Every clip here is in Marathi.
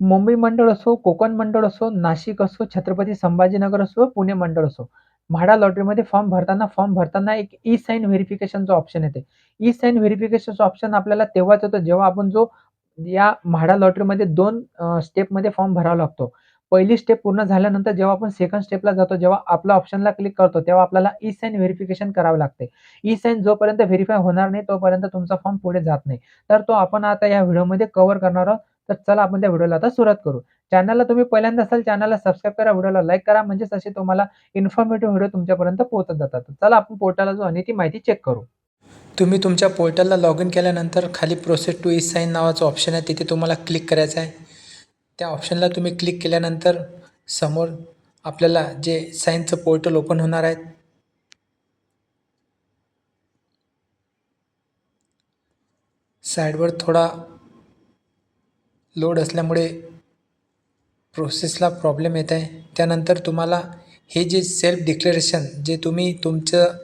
मुंबई मंडळ असो कोकण मंडळ असो नाशिक असो छत्रपती संभाजीनगर असो पुणे मंडळ असो म्हाडा लॉटरीमध्ये फॉर्म भरताना फॉर्म भरताना एक ई साईन व्हेरिफिकेशनचा ऑप्शन येते. ई साईन व्हेरिफिकेशनचा ऑप्शन आपल्याला तेव्हाच येतो जेव्हा आपण जो या म्हाडा लॉटरीमध्ये दोन स्टेपमध्ये फॉर्म भरावा लागतो. पहिली स्टेप पूर्ण झाल्यानंतर जेव्हा आपण सेकंड स्टेपला जातो जेव्हा आपल्या ऑप्शनला क्लिक करतो तेव्हा आपल्याला ई साईन व्हेरिफिकेशन करावं लागते. ई साईन जोपर्यंत व्हेरीफाय होणार नाही तोपर्यंत तुमचा फॉर्म पुढे जात नाही. तर तो आपण आता या व्हिडिओमध्ये कव्हर करणार आहोत. तर चला आपण त्या व्हिडिओला आता सुरुवात करू. चॅनलला तुम्ही पहिल्यांदा असाल चॅनलला सबस्क्राईब करा व्हिडिओला लाईक करा म्हणजेच असे तुम्हाला इन्फॉर्मेटिव्ह व्हिडिओ तुमच्यापर्यंत पोहोचत जातात. तर चला आपण पोर्टलला जो आणि ती माहिती चेक करू. तुम्ही तुमच्या पोर्टलला लॉग इन केल्यानंतर खाली प्रोसेस टू ई साईन नावाचं ऑप्शन आहे तिथे तुम्हाला क्लिक करायचं आहे. त्या ऑप्शनला तुम्ही क्लिक केल्यानंतर समोर आपल्याला जे साईनचं पोर्टल ओपन होणार आहे साईडवर थोडा लोड असल्यामुळे प्रोसेसला प्रॉब्लेम येत आहे. त्यानंतर तुम्हाला हे जे सेल्फ डिक्लेरेशन जे तुम्ही तुमचं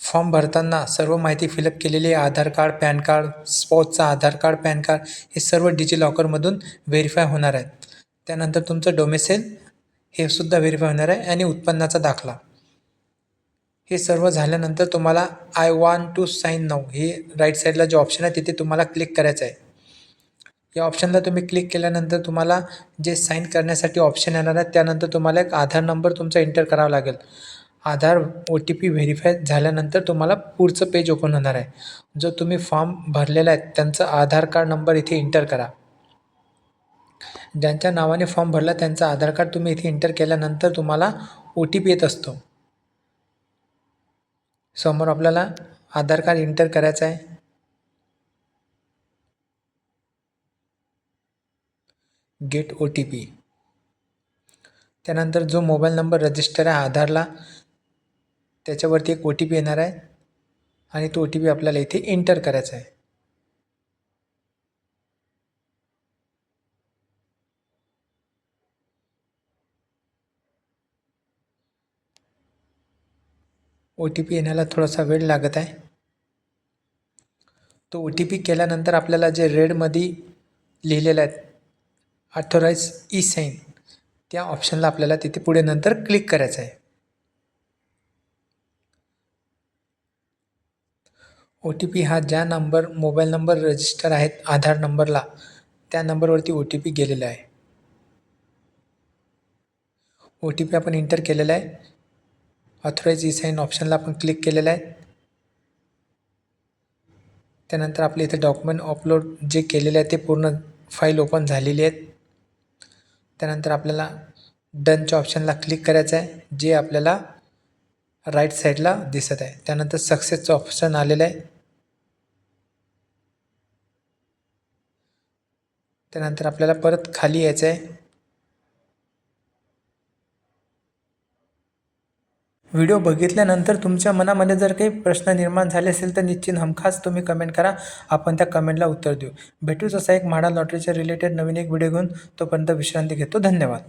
फॉर्म भरताना सर्व माहिती फिलअप केलेली आहे आधार कार्ड पॅन कार्ड स्पॉटचा आधार कार्ड पॅन कार्ड हे सर्व डिजी लॉकरमधून व्हेरीफाय होणार आहेत. त्यानंतर तुमचं डोमेसेल हे सुद्धा व्हेरीफाय होणार आहे आणि उत्पन्नाचा दाखला. हे सर्व झाल्यानंतर तुम्हाला I want to sign now हे राईट साईडला जे ऑप्शन आहे तिथे तुम्हाला क्लिक करायचं आहे. या ऑप्शनला तुम्ही क्लिक केल्यानंतर तुम्हाला जे साईन करण्यासाठी ऑप्शन येणार आहे त्यानंतर तुम्हाला एक आधार नंबर तुमचा एंटर करावा लागेल. Aadhaar O T P verify झाल्यानंतर तुम्हाला पुढचं पेज ओपन होणार आहे. जो तुम्ही फॉर्म भरलेला आहे त्यांचं आधार कार्ड नंबर इथे एंटर करा. ज्यांच्या नावाने फॉर्म भरला त्यांचा आधार कार्ड तुम्ही इथे एंटर केल्यानंतर तुम्हाला ओ टी पी येत असतो. समोर आपल्याला आधार कार्ड एंटर करायचं आहे. गेट ओ टी पी त्यानंतर जो मोबाईल नंबर रजिस्टर आहे आधारला त्याच्यावरती एक ओ टी पी येणार आहे आणि तो ओ टी पी आपल्याला इथे एंटर करायचा आहे. ओ टी पी येण्याला थोडासा वेळ लागत आहे. तो ओ टी पी केल्यानंतर आपल्याला जे रेडमध्ये लिहिलेलं आहे ऑथोराईज ई साईन त्या ऑप्शनला आपल्याला तिथे पुढे नंतर क्लिक करायचं आहे ओ टी पी हा ज्या नंबर मोबाईल नंबर रजिस्टर आहेत आधार नंबरला त्या नंबरवरती ओ टी पी गेलेला आहे. ओ टी पी आपण एंटर केलेला आहे. ऑथोराईज ई साईन ऑप्शनला आपण क्लिक केलेला आहे. त्यानंतर आपले इथे डॉक्युमेंट अपलोड जे केलेले आहे ते पूर्ण फाईल ओपन झालेली आहेत. त्यानंतर आपल्याला डनच्या ऑप्शनला क्लिक करायचं आहे जे आपल्याला राईट साईडला दिसत आहे. त्यानंतर सक्सेसचं ऑप्शन आलेलं आहे. त्यानंतर आपल्याला परत खाली यायचं आहे. व्हिडिओ बघितल्यानंतर तुमच्या मनामध्ये जर काही प्रश्न निर्माण झाले असेल तर निश्चित हमखास तुम्ही कमेंट करा. आपण त्या कमेंटला उत्तर देऊ. भेटूच असा एक म्हाडा लॉटरीच्या रिलेटेड नवीन एक व्हिडिओ घेऊन तोपर्यंत विश्रांती घेतो. धन्यवाद.